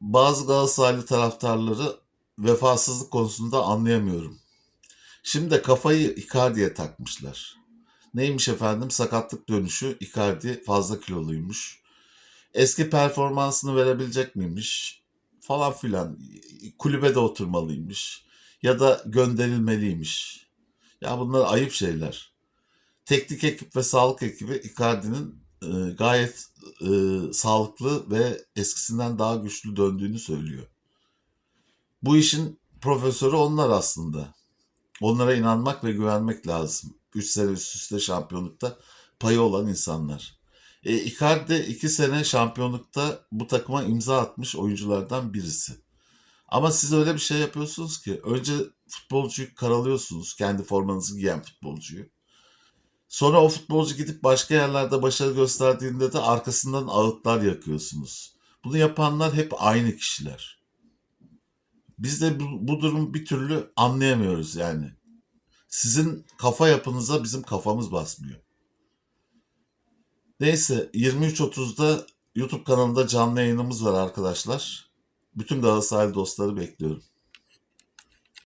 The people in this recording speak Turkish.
bazı Galatasaraylı taraftarları vefasızlık konusunda anlayamıyorum. Şimdi de kafayı Icardi'ye takmışlar. Neymiş efendim? Sakatlık dönüşü Icardi fazla kiloluymuş. Eski performansını verebilecek miymiş? Falan filan. Kulübede oturmalıymış. Ya da gönderilmeliymiş. Ya bunlar ayıp şeyler. Teknik ekip ve sağlık ekibi Icardi'nin e, gayet e, sağlıklı ve eskisinden daha güçlü döndüğünü söylüyor. Bu işin profesörü onlar aslında. Onlara inanmak ve güvenmek lazım. 3 sene üst üste şampiyonlukta payı olan insanlar. E, Icardi 2 sene şampiyonlukta bu takıma imza atmış oyunculardan birisi. Ama siz öyle bir şey yapıyorsunuz ki önce futbolcuyu karalıyorsunuz. Kendi formanızı giyen futbolcuyu. Sonra o futbolcu gidip başka yerlerde başarı gösterdiğinde de arkasından ağıtlar yakıyorsunuz. Bunu yapanlar hep aynı kişiler. Biz de bu, bu durumu bir türlü anlayamıyoruz yani. Sizin kafa yapınıza bizim kafamız basmıyor. Neyse 23.30'da YouTube kanalında canlı yayınımız var arkadaşlar. Bütün Galatasaraylı dostları bekliyorum.